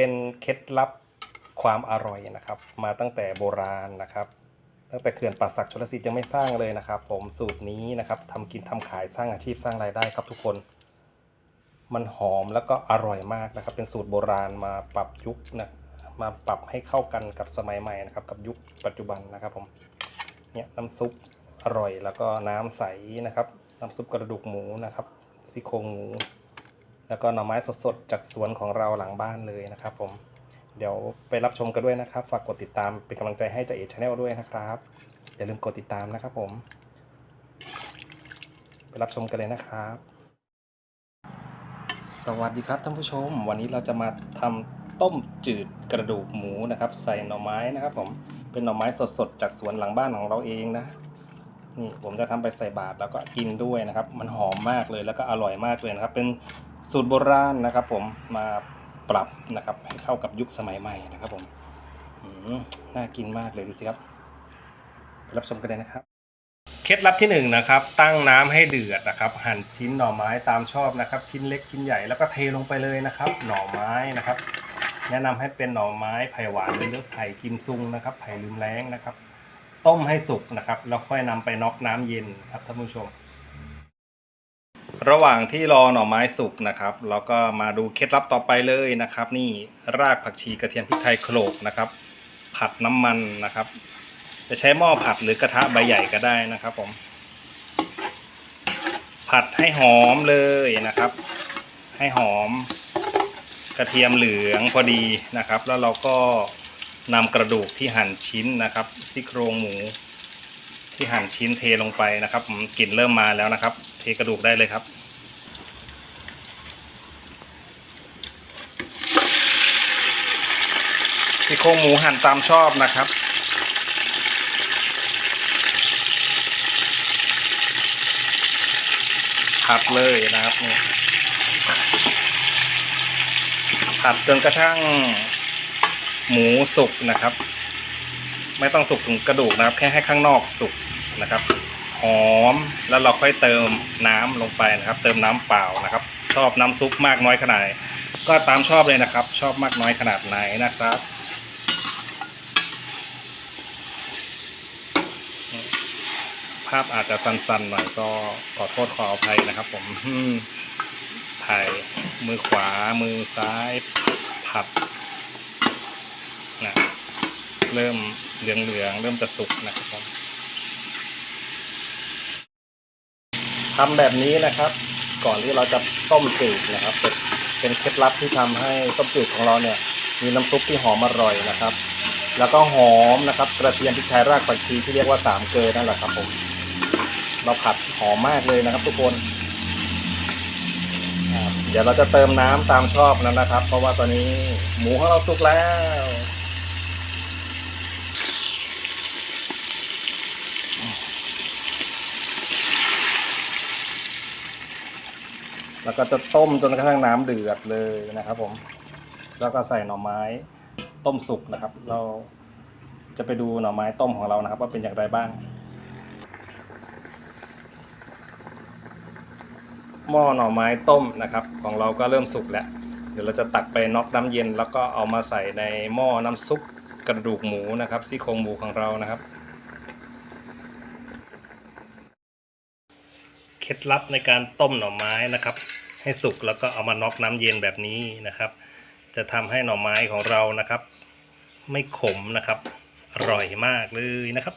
เป็นเคล็ดลับความอร่อยนะครับ มาตั้งแต่โบราณนะครับ ตั้งแต่เขื่อนป่าสักชลสิทธิ์ยังไม่สร้างเลยนะครับ ผมสูตรนี้นะครับทำกินทำขายสร้างอาชีพสร้างรายได้ครับทุกคน มันหอมแล้วก็อร่อยมากนะครับ เป็นสูตรโบราณมาปรับยุคนะมาปรับให้เข้ากันกับสมัยใหม่นะครับ กับยุคปัจจุบันนะครับผมเนี่ยน้ำซุปอร่อยแล้วก็น้ำใสนะครับ น้ำซุปกระดูกหมูนะครับซี่โครงหมู แล้วก็หน่อไม้สดๆจากสวนของเราหลังบ้านเลยนะครับ ผม เดี๋ยวไปรับชมกันด้วยนะครับ ฝากกดติดตามเป็นกำลังใจให้เจาเอชาแนลด้วยนะครับ อย่าลืมกดติดตามนะครับ ผม ไปรับชมกันเลยนะครับ สวัสดีครับท่านผู้ชม วันนี้เราจะมาทำต้มจืดกระดูกหมูนะครับ ใส่หน่อไม้นะครับ ผม เป็นหน่อไม้สดๆจากสวนหลังบ้านของเราเองนะนี่ผมจะทำไปใส่บาตรแล้วก็กินด้วยนะครับ มันหอมมากเลยแล้วก็อร่อยมากเลยนะครับ เป็น สูตรโบราณนะครับ ผมมาปรับนะครับให้เข้ากับยุคสมัยใหม่นะครับ ผมน่ากินมากเลยดูสิครับ รับชมกันเลยนะครับ เคล็ดลับที่หนึ่งนะครับ ตั้งน้ำให้เดือดนะครับ หั่นชิ้นหน่อไม้ตามชอบนะครับ ชิ้นเล็กชิ้นใหญ่แล้วก็เทลงไปเลยนะครับ หน่อไม้นะครับ แนะนำให้เป็นหน่อไม้ไผ่หวานหรือไผ่กิมซุงนะครับ ไผ่ลืมแรงนะครับ ต้มให้สุกนะครับ แล้วค่อยนำไปน็อกน้ำเย็นครับท่านผู้ชม ระหว่างที่รอหน่อไม้สุกนะครับ เราก็มาดูเคล็ดลับต่อไปเลยนะครับ นี่รากผักชีกระเทียมพริกไทยโขลกนะครับ ผัดน้ำมันนะครับ จะใช้หม้อผัดหรือกระทะใบใหญ่ก็ได้นะครับ ผม ผัดให้หอมเลยนะครับ ให้หอม กระเทียมเหลืองพอดีนะครับ แล้วเราก็นำกระดูกที่หั่นชิ้นนะครับซี่โครงหมูที่หั่นชิ้นเทลงไปนะครับกลิ่นเริ่มมาแล้วนะครับ เทกระดูกได้เลยครับ ซี่โครงหมูหั่นตามชอบนะครับ ผัดเลยนะครับนี่ผัดจนกระทั่งหมูสุกนะครับ ไม่ต้องสุกถึงกระดูกนะครับ แค่ให้ข้างนอกสุกนะครับหอมแล้วเราค่อยเติมน้ำลงไปนะครับ เติมน้ำเปล่านะครับ ชอบน้ำซุปมากน้อยขนาดไหนก็ตามชอบเลยนะครับ ชอบมากน้อยขนาดไหนนะครับ ภาพอาจจะสั้นๆหน่อยก็ขอโทษขออภัยนะครับ ผมถ่ายมือขวามือซ้ายผัดนะเริ่มเหลืองๆเริ่มจะสุกนะครับผมทำแบบนี้นะครับ ก่อนที่เราจะต้มจืดนะครับ เป็นเคล็ดลับที่ทำให้ต้มจืดของเราเนี่ย มีน้ำซุปที่หอมอร่อยนะครับ แล้วก็หอมนะครับ กระเทียมพริกไทยรากผักชีที่เรียกว่าสามเกลือนั่นแหละครับผม เราผัดหอมมากเลยนะครับ ทุกคนเดี๋ยวเราจะเติมน้ำตามชอบนั้นนะครับ เพราะว่าตอนนี้หมูของเราสุกแล้วแล้วก็จะต้มจนกระทั่งน้ำเดือดเลยนะครับ ผม แล้วก็ใส่หน่อไม้ต้มสุกนะครับ เราจะไปดูหน่อไม้ต้มของเรานะครับ ว่าเป็นอย่างไรบ้าง หม้อหน่อไม้ต้มนะครับ ของเราก็เริ่มสุกแล้ว เดี๋ยวเราจะตักไปน็อกน้ำเย็น แล้วก็เอามาใส่ในหม้อน้ำซุปกระดูกหมูนะครับซี่โครงหมูของเรานะครับ เคล็ดลับในการต้มหน่อไม้นะครับ ให้สุกแล้วก็เอามาน็อกน้ำเย็นแบบนี้นะครับ จะทำให้หน่อไม้ของเรานะครับ ไม่ขมนะครับอร่อยมากเลยนะครับ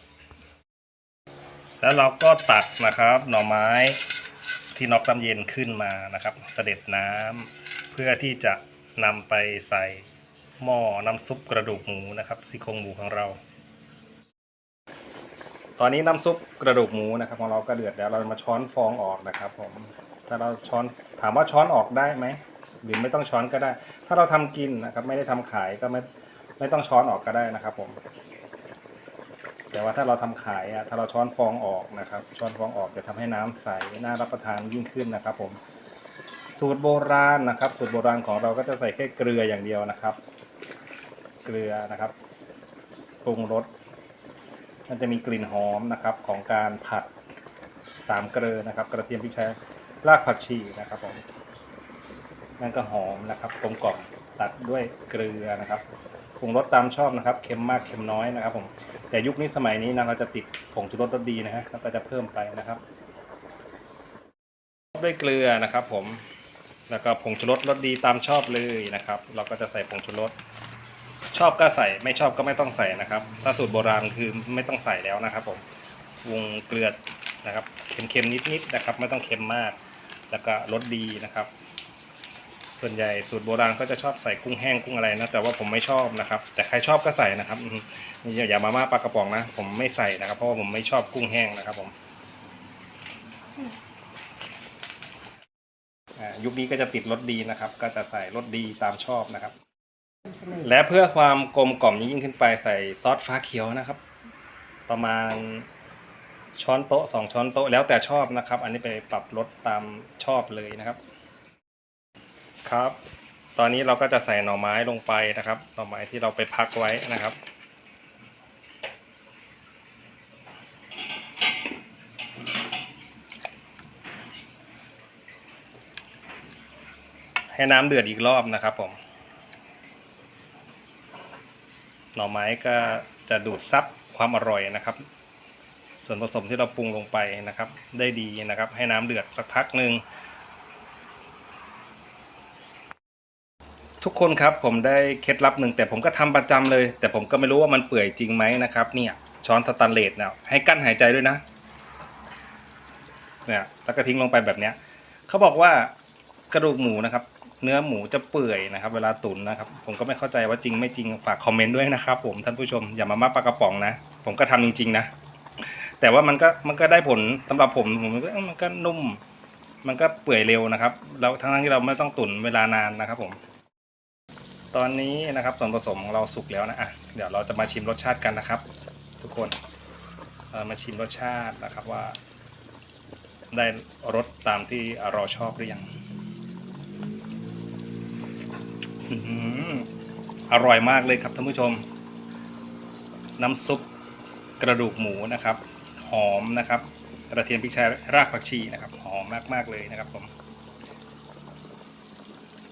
แล้วเราก็ตักนะครับหน่อไม้ ที่น็อกน้ำเย็นขึ้นมานะครับ เสด็จน้ำเพื่อที่จะนำไปใส่หม้อน้ำซุปกระดูกหมูนะครับซี่โครงหมูของเรา ตอนนี้น้ำซุปกระดูกหมูนะครับ ของเราก็เดือดแล้วเรามาช้อนฟองออกนะครับผมถ้าเราช้อนถามว่าช้อนออกได้ไหมหรือไม่ต้องช้อนก็ได้ ถ้าเราทำกินนะครับ ไม่ได้ทำขายก็ไม่ไม่ต้องช้อนออกก็ได้นะครับ ผม แต่ว่าถ้าเราทำขายอะถ้าเราช้อนฟองออกนะครับ ช้อนฟองออกจะทำให้น้ำใสน่ารับประทานยิ่งขึ้นนะครับ ผม สูตรโบราณนะครับ สูตรโบราณของเราก็จะใส่แค่เกลืออย่างเดียวนะครับ เกลือนะครับปรุงรสมันจะมีกลิ่นหอมนะครับ ของการผัดสามเกลือนะครับ กระเทียมพริกไทยรากผักชีนะครับผมนั่นก็หอมนะครับกลมกล่อม ตัดด้วยเกลือนะครับปรุงรสตามชอบนะครับเค็มมากเค็มน้อยนะครับ ผมแต่ยุคนี้สมัยนี้นะเราจะติดผงชูรสรสดีนะฮะเราก็จะเพิ่มไปนะครับด้วยเกลือนะครับ ผมแล้วก็ผงชูรสรสดีตามชอบเลยนะครับ เราก็จะใส่ผงชูรสชอบก็ใส่ไม่ชอบก็ไม่ต้องใส่นะครับ ถ้าสูตรโบราณคือไม่ต้องใส่แล้วนะครับ ผมวงเกลือนะครับเค็มๆนิดๆนะครับ ไม่ต้องเค็มมาก แล้วก็รสดีนะครับ ส่วนใหญ่สูตรโบราณก็จะชอบใส่กุ้งแห้งกุ้งอะไรนะแต่ว่าผมไม่ชอบนะครับ แต่ใครชอบก็ใส่นะครับอย่าอย่ามาม่าปลากระป๋องนะผมไม่ใส่นะครับ เพราะว่าผมไม่ชอบกุ้งแห้งนะครับ ผมยุคนี้ก็จะติดรสดีนะครับ ก็จะใส่รสดีตามชอบนะครับ และเพื่อความกลมกล่อมยิ่งขึ้นไปใส่ซอสฟ้าเขียวนะครับ ประมาณช้อนโต๊ะสองช้อนโต๊ะแล้วแต่ชอบนะครับ อันนี้ไปปรับรสตามชอบเลยนะครับ ครับ ตอนนี้เราก็จะใส่หน่อไม้ลงไปนะครับ หน่อไม้ที่เราไปพักไว้นะครับให้น้ำเดือดอีกรอบนะครับผม หน่อไม้ก็จะดูดซับความอร่อยนะครับ ส่วนผสมที่เราปรุงลงไปนะครับ ได้ดีนะครับ ให้น้ำเดือดสักพักหนึ่ง ทุกคนครับผมได้เคล็ดลับหนึ่งแต่ผมก็ทำประจำเลย แต่ผมก็ไม่รู้ว่ามันเปื่อยจริงไหมนะครับ เนี่ยช้อนสแตนเลสเนี่ยให้กั้นหายใจด้วยนะเนี่ยแล้วก็ทิ้งลงไปแบบเนี้ยเขาบอกว่ากระดูกหมูนะครับ เนื้อหมูจะเปื่อยนะครับ เวลาตุ๋นนะครับ ผมก็ไม่เข้าใจว่าจริงไม่จริงฝากคอมเมนต์ด้วยนะครับ ผมท่านผู้ชมอย่ามามาปากระป๋องนะผมก็ทำจริง ๆ นะแต่ว่ามันก็มันก็ได้ผลสำหรับผมผมก็เอ้ามันก็นุ่ม มันก็เปื่อยเร็วนะครับ แล้วทั้งที่เราไม่ต้องตุ๋นเวลานานนะครับ ผม ตอนนี้นะครับส่วนผสมของเราสุกแล้วนะอะเดี๋ยวเราจะมาชิมรสชาติกันนะครับ ทุกคนเอ่อมาชิมรสชาตินะครับว่า ได้รสตามที่เราชอบหรือยังอื้อหืออร่อยมากเลยครับท่านผู้ชม น้ำซุปกระดูกหมูนะครับ หอมนะครับ กระเทียมพริกไทยรากผักชีนะครับ หอมมากๆเลยนะครับผม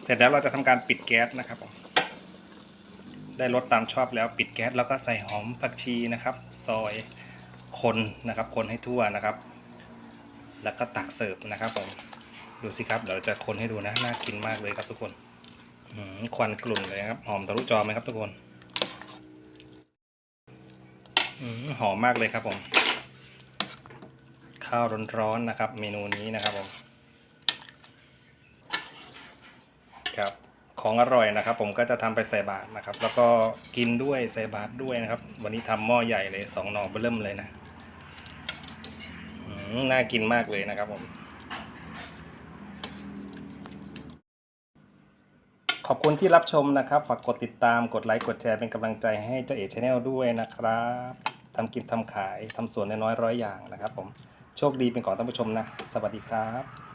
เสร็จแล้วเราจะทำการปิดแก๊สนะครับผม ได้รสตามชอบแล้วปิดแก๊สแล้วก็ใส่หอมผักชีนะครับ ซอยคนนะครับ คนให้ทั่วนะครับ แล้วก็ตักเสิร์ฟนะครับผมดูสิครับเดี๋ยวจะคนให้ดูนะน่ากินมากเลยครับทุกคนอควันกลุ่นเลยครับหอมทะลุจอไหมครับทุกคนอหอมมากเลยครับผม ข้าวร้อนๆนะครับ เมนูนี้นะครับผม ครับ ของอร่อยนะครับ ผมก็จะทำไปใส่บาตรนะครับ แล้วก็กินด้วยใส่บาตรด้วยนะครับ วันนี้ทำหม้อใหญ่เลยสองหน่อเบิ่มเลยนะน่ากินมากเลยนะครับผมขอบคุณที่รับชมนะครับ ฝากกดติดตาม กดไลค์ กดแชร์เป็นกำลังใจให้เจ้าเอ๋ชาแนลด้วยนะครับทำกินทำขายทำสวนน้อยร้อยอย่างนะครับผม โชคดีเป็นของท่านผู้ชมนะ สวัสดีครับ